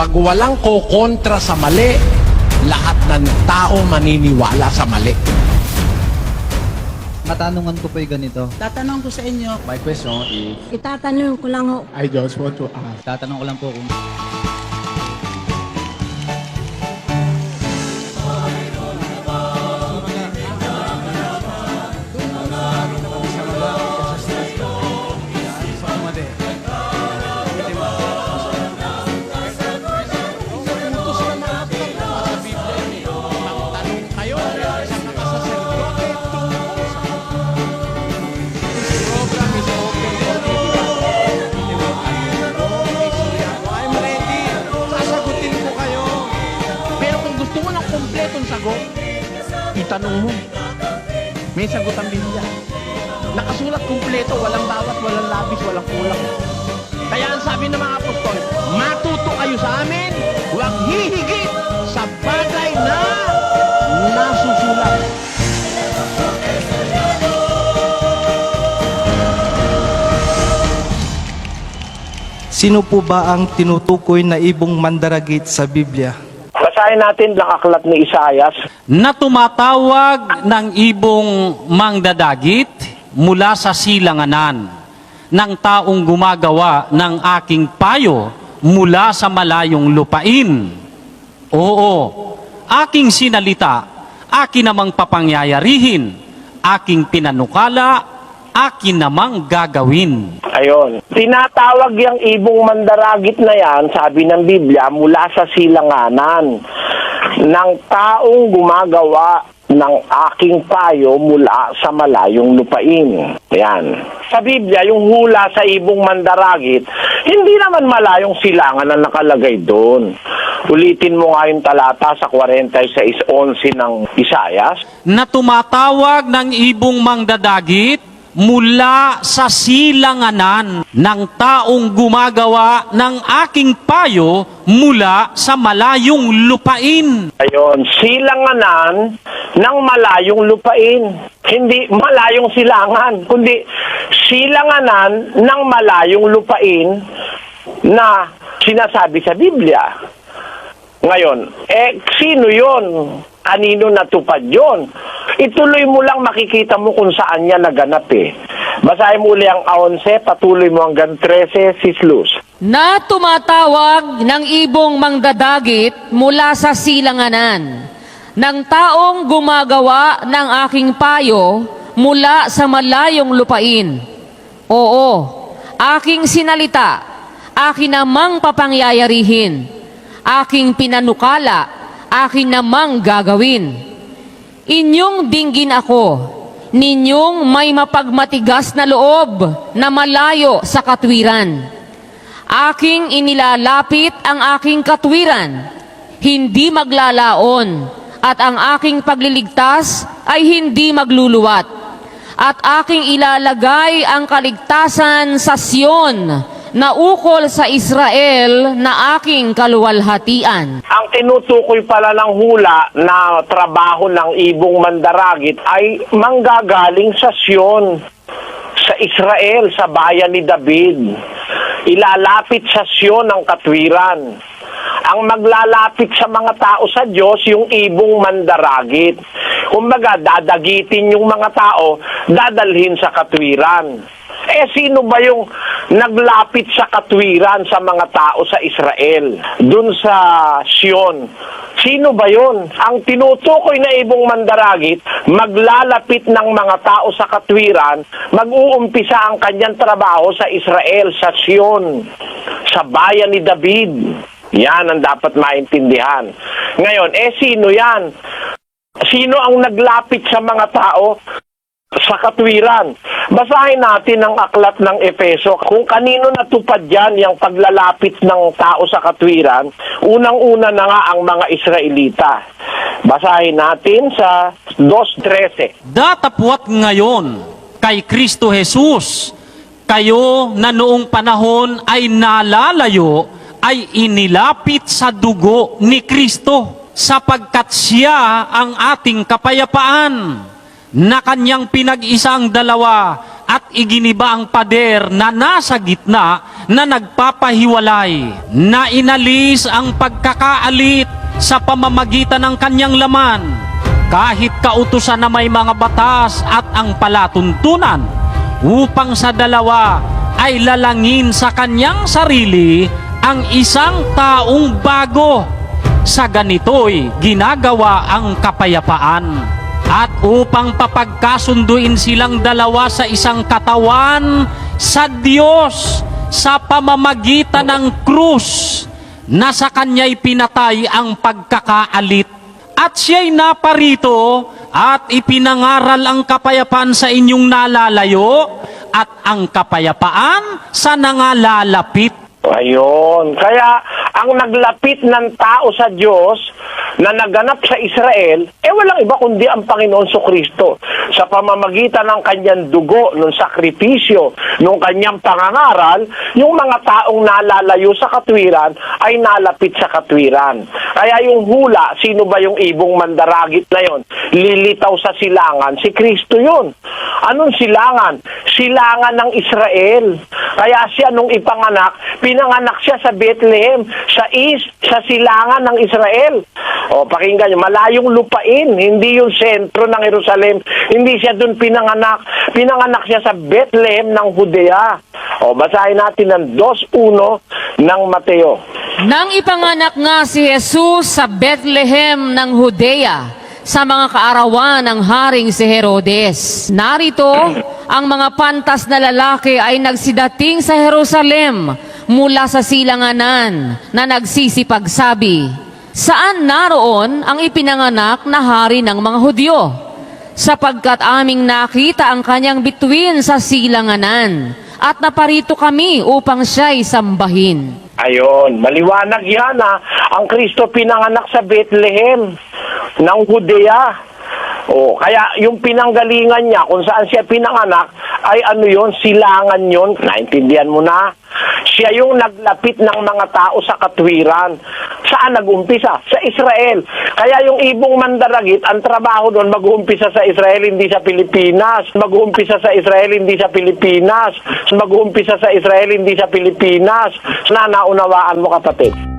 Pag walang kokontra sa mali, lahat ng tao maniniwala sa mali. Katanungan ko po yung ganito. Tatanong ko sa inyo, My question is, Itatanong ko lang ho, I just want to ask. tatanong ko lang po kung itanong mo. May sagot ang Biblia. Nakasulat kumpleto, walang bawat, walang labis, walang kulang. Kaya ang sabi ng mga apostol, matuto kayo sa amin, huwag hihigit sa bagay na nasusulat. Sino po ba ang tinutukoy na ibong mandaragit sa Biblia? Basahin natin ang aklat ni Isayas, na tumatawag ng ibong mangdadagit mula sa silanganan ng taong gumagawa ng aking payo mula sa malayong lupain. Oo, aking sinalita, akin namang papangyayarihin, aking pinanukala, akin namang gagawin. Ayon. Tinatawag yung ibong mandaragit na yan, sabi ng Biblia, mula sa silanganan ng taong gumagawa ng aking payo mula sa malayong lupain. Yan. Sa Biblia, yung hula sa ibong mandaragit, hindi naman malayong silangan ang nakalagay doon. Ulitin mo nga yung talata sa 46.11 ng Isayas. na tumatawag ng ibong mangdadagit mula sa silanganan ng taong gumagawa ng aking payo mula sa malayong lupain. Ayon, silanganan ng malayong lupain. Hindi malayong silangan, kundi silanganan ng malayong lupain na sinasabi sa Biblia. Ngayon, eh, sino yon? Kanino natupad yon? Ituloy mo lang makikita mo kung saan niya naganap eh. Basahin mo uli ang 11, patuloy mo hanggang 13, Sislus. na tumatawag ng ibong mangdadagit mula sa silanganan, ng taong gumagawa ng aking payo mula sa malayong lupain. Oo, aking sinalita, akin namang papangyayarihin, aking pinanukala, akin namang gagawin. Inyong dinggin ako, ninyong may mapagmatigas na loob na malayo sa katwiran. Aking inilalapit ang aking katwiran, hindi maglalaon, at ang aking pagliligtas ay hindi magluluwat. At aking ilalagay ang kaligtasan sa Sion na ukol sa Israel na aking kaluwalhatian. Ang tinutukoy pala ng hula na trabaho ng ibong mandaragit ay manggagaling sa Sion, sa Israel, sa bayan ni David. Ilalapit sa Sion ang katwiran. Ang maglalapit sa mga tao sa Diyos, yung ibong mandaragit. Kumbaga, dadagitin yung mga tao, dadalhin sa katwiran. Eh, sino ba yung naglapit sa katwiran sa mga tao sa Israel? Dun sa Sion. Sino ba yon? Ang tinutukoy na ibong mandaragit, maglalapit ng mga tao sa katwiran, mag-uumpisa ang kanyang trabaho sa Israel, sa Sion, sa bayan ni David. Yan ang dapat maintindihan. Ngayon, eh sino yan? Sino ang naglapit sa mga tao sa katwiran. Basahin natin ang aklat ng Efeso. Kung kanino natupad yan yung paglalapit ng tao sa katwiran, unang-una na nga ang mga Israelita. Basahin natin sa 2.13. Datapwat ngayon kay Kristo Jesus, kayo na noong panahon ay nalalayo, ay inilapit sa dugo ni Kristo, sapagkat siya ang ating kapayapaan, na kanyang pinag-isang dalawa at iginiba ang pader na nasa gitna na nagpapahiwalay, na inalis ang pagkakaalit sa pamamagitan ng kanyang laman, kahit kautusan na may mga batas at ang palatuntunan, upang sa dalawa ay lalangin sa kanyang sarili ang isang taong bago. Sa ganito'y ginagawa ang kapayapaan. At upang papagkasunduin silang dalawa sa isang katawan sa Diyos sa pamamagitan ng krus na sa kanya'y pinatay ang pagkakaalit. At siya'y naparito at ipinangaral ang kapayapaan sa inyong nalalayo at ang kapayapaan sa nangalalapit. Ayun. Kaya ang naglapit ng tao sa Diyos na naganap sa Israel, eh walang iba kundi ang Panginoon so Kristo. Sa pamamagitan ng kanyang dugo, ng sakripisyo, ng kanyang pangangaral, yung mga taong nalalayo sa katwiran ay nalapit sa katwiran. Kaya yung hula, sino ba yung ibong mandaragit na yon? Lilitaw sa silangan, si Kristo yun. Anong silangan? Silangan ng Israel. Kaya siya nung ipanganak, pinanganak siya sa Bethlehem, sa east, sa silangan ng Israel. O, pakinggan nyo, malayong lupain, hindi yung sentro ng Jerusalem. Hindi siya doon pinanganak. Pinanganak siya sa Bethlehem ng Judea. O, basahin natin ang 2.1 ng Mateo. Nang ipanganak nga si Jesus sa Bethlehem ng Judea, sa mga kaarawan ng haring si Herodes. Narito, ang mga pantas na lalaki ay nagsidating sa Jerusalem mula sa silanganan na nagsisipagsabi, Saan naroon ang ipinanganak na hari ng mga Hudyo? Sapagkat aming nakita ang kanyang bituin sa silanganan at naparito kami upang siya'y sambahin. Ayon, maliwanag yan ha. Ang Kristo pinanganak sa Bethlehem ng Judea. O, kaya yung pinanggalingan niya kung saan siya pinanganak ay ano yon silangan yon naintindihan mo na? Siya yung naglapit ng mga tao sa katwiran. Saan nagumpisa sa Israel. Kaya yung ibong mandaragit ang trabaho doon mag-uumpisa sa Israel hindi sa Pilipinas. Mag-uumpisa sa Israel hindi sa Pilipinas. Mag-uumpisa sa Israel hindi sa Pilipinas. Na naunawaan mo kapatid